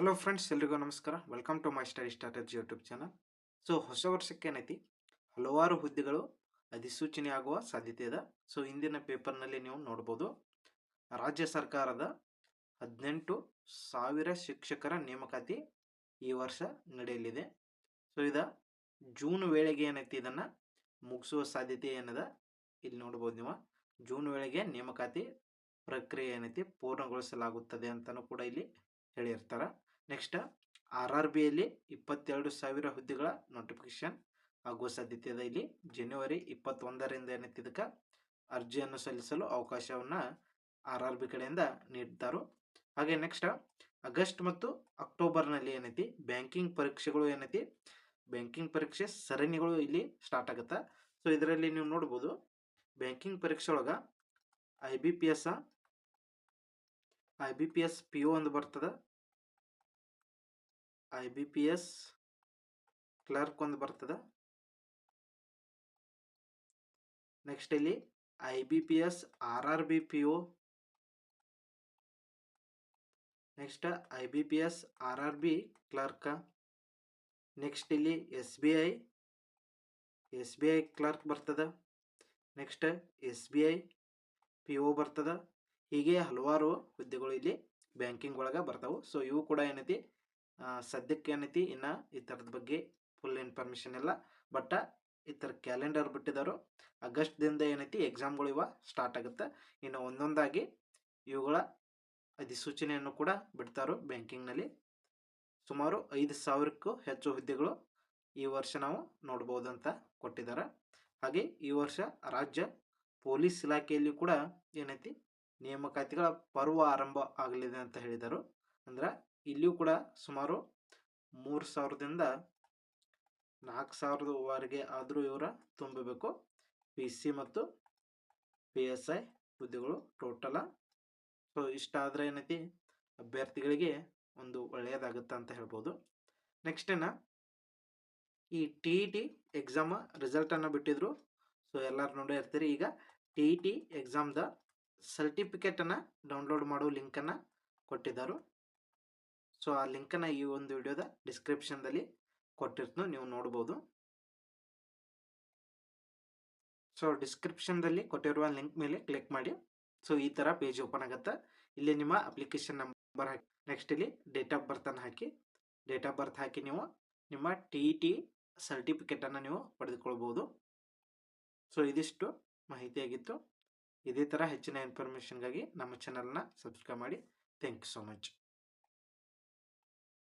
Hello friends ಎಲ್ರಿಗೂ ನಮಸ್ಕಾರ. Welcome to my study strategy YouTube channel so ಹೊಸ ವರ್ಷಕ್ಕೆ ಏನೈತಿ? ಹಲವಾರು ಹುದ್ದೆಗಳು ಅಧಿಸೂಚನೆ ಆಗುವ ಸಾಧ್ಯತೆ ಇದೆ. ಸೊ ಇಂದಿನ ಪೇಪರ್ನಲ್ಲಿ ನೀವು ನೋಡ್ಬೋದು. ರಾಜ್ಯ ಸರ್ಕಾರದ ಹದಿನೆಂಟು ಸಾವಿರ ಶಿಕ್ಷಕರ ನೇಮಕಾತಿ ಈ ವರ್ಷ ನಡೆಯಲಿದೆ. ಸೊ ಇದು ಜೂನ್ ವೇಳೆಗೆ ಏನೈತಿ? ಇದನ್ನು ಮುಗಿಸುವ ಸಾಧ್ಯತೆ ಏನದ? ಇಲ್ಲಿ ನೋಡ್ಬೋದು ನೀವು. ಜೂನ್ ವೇಳೆಗೆ ನೇಮಕಾತಿ ಪ್ರಕ್ರಿಯೆ ಏನೈತಿ? ಪೂರ್ಣಗೊಳಿಸಲಾಗುತ್ತದೆ ಅಂತಲೂ ಕೂಡ ಇಲ್ಲಿ ಹೇಳಿರ್ತಾರೆ. ನೆಕ್ಸ್ಟ್ ಆರ್ ಆರ್ ಬಿಯಲ್ಲಿ ಇಪ್ಪತ್ತೆರಡು ಸಾವಿರ ಹುದ್ದೆಗಳ ನೋಟಿಫಿಕೇಶನ್ ಆಗುವ ಸಾಧ್ಯತೆ ಇದೆ ಇಲ್ಲಿ ಜನವರಿ ಇಪ್ಪತ್ತೊಂದರಿಂದ ಏನೈತಿ ಇದಕ್ಕೆ? ಅರ್ಜಿಯನ್ನು ಸಲ್ಲಿಸಲು ಅವಕಾಶವನ್ನು ಆರ್ ಆರ್ ಬಿ ಕಡೆಯಿಂದ ನೀಡ್ತಾರೋ ಹಾಗೆ ನೆಕ್ಸ್ಟ್ ಆಗಸ್ಟ್ ಮತ್ತು ಅಕ್ಟೋಬರ್ನಲ್ಲಿ ಏನೈತಿ ಬ್ಯಾಂಕಿಂಗ್ ಪರೀಕ್ಷೆಗಳು ಏನೈತಿ ಬ್ಯಾಂಕಿಂಗ್ ಪರೀಕ್ಷೆ ಸರಣಿಗಳು ಇಲ್ಲಿ ಸ್ಟಾರ್ಟ್ ಆಗುತ್ತೆ. ಸೊ ಇದರಲ್ಲಿ ನೀವು ನೋಡ್ಬೋದು ಬ್ಯಾಂಕಿಂಗ್ ಪರೀಕ್ಷೆ ಒಳಗೆ I B P S I B P S P ಒಂದು ಬರ್ತದೆ. I B P S clerk ಒಂದು ಬರ್ತದೆ. ನೆಕ್ಸ್ಟ್ ಇಲ್ಲಿ I B P S R R B P O. Next I B P S R R B clerk. Next ಇಲ್ಲಿ S B I. S B I clerk ಬರ್ತದೆ. Next S B I P O ಬರ್ತದೆ. ಹೀಗೆ ಹಲವಾರು ಹುದ್ದೆಗಳು ಇಲ್ಲಿ banking ಒಳಗೆ ಬರ್ತಾವೆ. So ಇವು ಕೂಡ ಏನೈತಿ? ಸದ್ಯಕ್ಕೆ ಏನೈತಿ, ಇನ್ನು ಈ ಥರದ ಬಗ್ಗೆ ಫುಲ್ ಇನ್ಫಾರ್ಮೇಷನ್ ಇಲ್ಲ. ಬಟ್ ಈ ಥರ ಕ್ಯಾಲೆಂಡರ್ ಬಿಟ್ಟಿದ್ದಾರೋ ಆಗಸ್ಟ್ದಿಂದ ಏನೈತಿ ಎಕ್ಸಾಮ್ಗಳು ಇವ ಸ್ಟಾರ್ಟ್ ಆಗುತ್ತೆ. ಇನ್ನು ಒಂದೊಂದಾಗಿ ಇವುಗಳ ಅಧಿಸೂಚನೆಯನ್ನು ಕೂಡ ಬಿಡ್ತಾರೋ ಬ್ಯಾಂಕಿಂಗ್ನಲ್ಲಿ ಸುಮಾರು ಐದು ಸಾವಿರಕ್ಕೂ ಹೆಚ್ಚು ಹುದ್ದೆಗಳು ಈ ವರ್ಷ ನಾವು ನೋಡ್ಬೋದು ಅಂತ ಕೊಟ್ಟಿದ್ದಾರೆ ಹಾಗೆ ಈ ವರ್ಷ ರಾಜ್ಯ ಪೊಲೀಸ್ ಇಲಾಖೆಯಲ್ಲಿ ಕೂಡ ಏನೈತಿ ನೇಮಕಾತಿಗಳ ಪರ್ವ ಆರಂಭ ಆಗಲಿದೆ ಅಂತ ಹೇಳಿದರು. ಅಂದ್ರೆ ಇಲ್ಲಿಯೂ ಕೂಡ ಸುಮಾರು ಮೂರು ಸಾವಿರದಿಂದ ನಾಲ್ಕು ಸಾವಿರದವರೆಗೆ ಆದರೂ ಇವರ ತುಂಬಬೇಕು. ಪಿ ಸಿ ಮತ್ತು ಪಿ ಎಸ್ ಐ ಹುದ್ದೆಗಳು ಟೋಟಲ ಸೊ ಇಷ್ಟಾದರೆ ಏನೈತಿ? ಅಭ್ಯರ್ಥಿಗಳಿಗೆ ಒಂದು ಒಳ್ಳೆಯದಾಗುತ್ತೆ ಅಂತ ಹೇಳ್ಬೋದು. ನೆಕ್ಸ್ಟ್ ಏನ? ಈ ಟಿ ಇ ಟಿ ಎಕ್ಸಾಮ್ ರಿಸಲ್ಟನ್ನು ಬಿಟ್ಟಿದ್ರು. ಸೊ ಎಲ್ಲರೂ ನೋಡೇ ಇರ್ತೀರಿ. ಈಗ ಟಿ ಇ ಟಿ ಎಕ್ಸಾಮ್ದ ಸರ್ಟಿಫಿಕೇಟನ್ನು ಡೌನ್ಲೋಡ್ ಮಾಡೋ ಲಿಂಕನ್ನು ಕೊಟ್ಟಿದ್ದಾರೆ. ಸೊ, ಆ ಲಿಂಕನ್ನು ಈ ಒಂದು ವಿಡಿಯೋದ ಡಿಸ್ಕ್ರಿಪ್ಷನ್ದಲ್ಲಿ ಕೊಟ್ಟಿರ್ತೀನಿ ನೀವು ನೋಡ್ಬೋದು. ಸೊ ಡಿಸ್ಕ್ರಿಪ್ಷನ್ದಲ್ಲಿ ಕೊಟ್ಟಿರುವ ಲಿಂಕ್ ಮೇಲೆ ಕ್ಲಿಕ್ ಮಾಡಿ. ಸೊ, ಈ ಥರ ಪೇಜ್ ಓಪನ್ ಆಗುತ್ತೆ. ಇಲ್ಲಿ ನಿಮ್ಮ ಅಪ್ಲಿಕೇಶನ್ ನಂಬರ್ ಹಾಕಿ ನೆಕ್ಸ್ಟ್ ಇಲ್ಲಿ ಡೇಟ್ ಆಫ್ ಬರ್ತನ್ನು ಹಾಕಿ. ಡೇಟ್ ಆಫ್ ಬರ್ತ್ ಹಾಕಿ ನೀವು ನಿಮ್ಮ ಟಿ ಇ ಟಿ ಸರ್ಟಿಫಿಕೇಟನ್ನು ನೀವು ಪಡೆದುಕೊಳ್ಬೋದು. ಸೊ, ಇದಿಷ್ಟು ಮಾಹಿತಿಯಾಗಿತ್ತು. ಇದೇ ಥರ ಹೆಚ್ಚಿನ ಇನ್ಫಾರ್ಮೇಷನ್ಗಾಗಿ ನಮ್ಮ ಚಾನಲ್ನ ಸಬ್ಸ್ಕ್ರೈಬ್ ಮಾಡಿ. Thank you so much